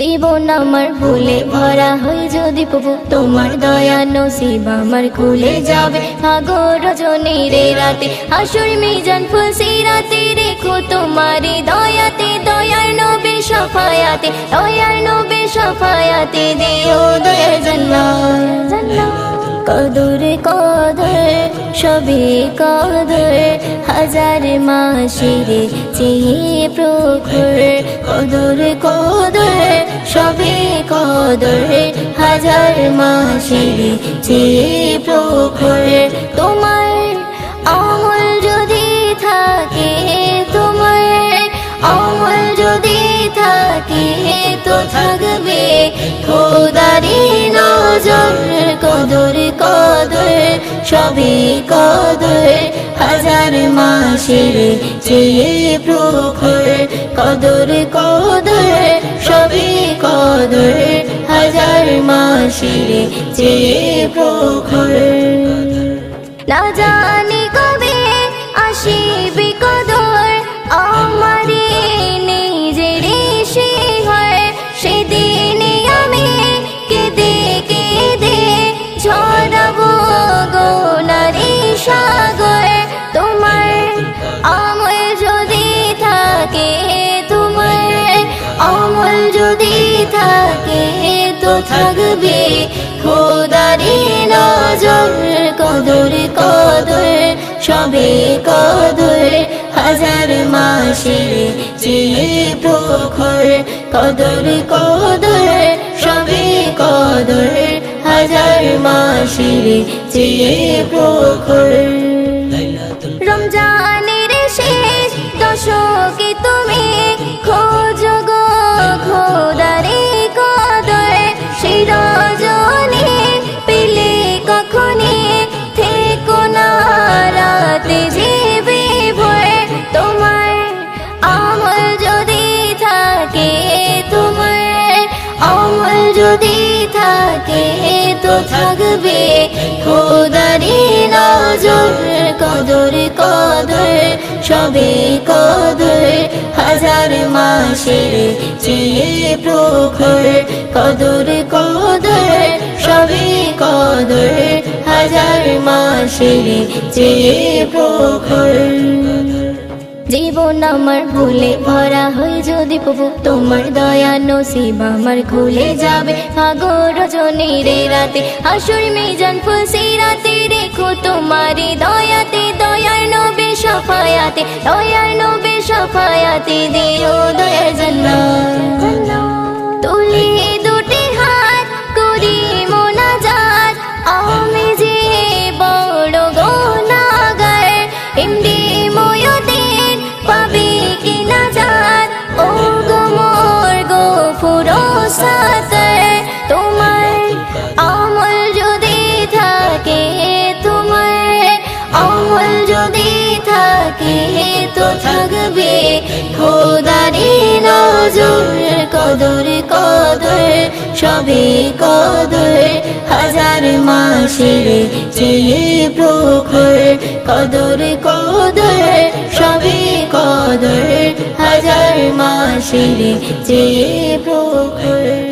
জীবন আমার ভুলে ভরা হয়ে যদি প্রভু তোমার দয়া নসিব আমার খুলে যাবে। সাগর রজনী রে রাতে আসর মিজান ফুলসি রাতে রেখো তোমার দয়াতে, দয়ার নবে সফায়াতে, দয়ার নবে সফায়াতে দিও দয়ার জান্নাত। কদর কদর, সবে কদর, হাজার মাসিরে চেয়ে প্রখর। কদর কদর হাজার মাসিরে চেয়ে তোমার আমল যদি থাকে তোমার আমল যদি থাকে তো থাকবে খোদারি নজর, কদর কদর সবে কদর। হাজার মাসের চেয়ে প্রখর মাসের চেয়ে প্রখর। না জানি কবে আসিবে কদর, আমারে নিজের সেদিনে আমি কেঁদে কেঁদে ঝরাবো গোনারি সাগর। তোমার আমল যদি থাকে তোমার আমল যদি থাকে তো থাকবে। খোদারি নজর, কদর কদর, সবে কদর, হাজার মাসের চেয়ে প্রখর। কদর কদর, সবে কদর, হাজার মাসের চেয়ে প্রখর। রমজানের শেষ দশকে তুমি খোঁজো যদি থাকে তো থাকবে। খোদারি নজর, কদর কদর, সবে কদর, হাজার মাসের চেয়ে প্রখর। কদর কদর, সবে কদর, হাজার মাসের চেয়ে প্রখর। জীবন আমার ভুলে ভরা হয়ে যদি প্রভু, তোমার দয়া নসিব আমার খুলে যাবে। সাগর রজনী রে রাতে আসর মেজান ফুলসি রাতে রেখো তোমার দয়াতে, দয়ার নবে সফায়াতে, দয়ার নবে সফায়াতে দিও দয়ার সাতার তোমার আমল যদি থাকে তোমার আমল যদি থাকে তো থাকবে খোদারি নজর, কদর কদর, সবে কদর, হাজার মাসের চেয়ে প্রখর, কদর কদর হাজার মাসের যে প্রখর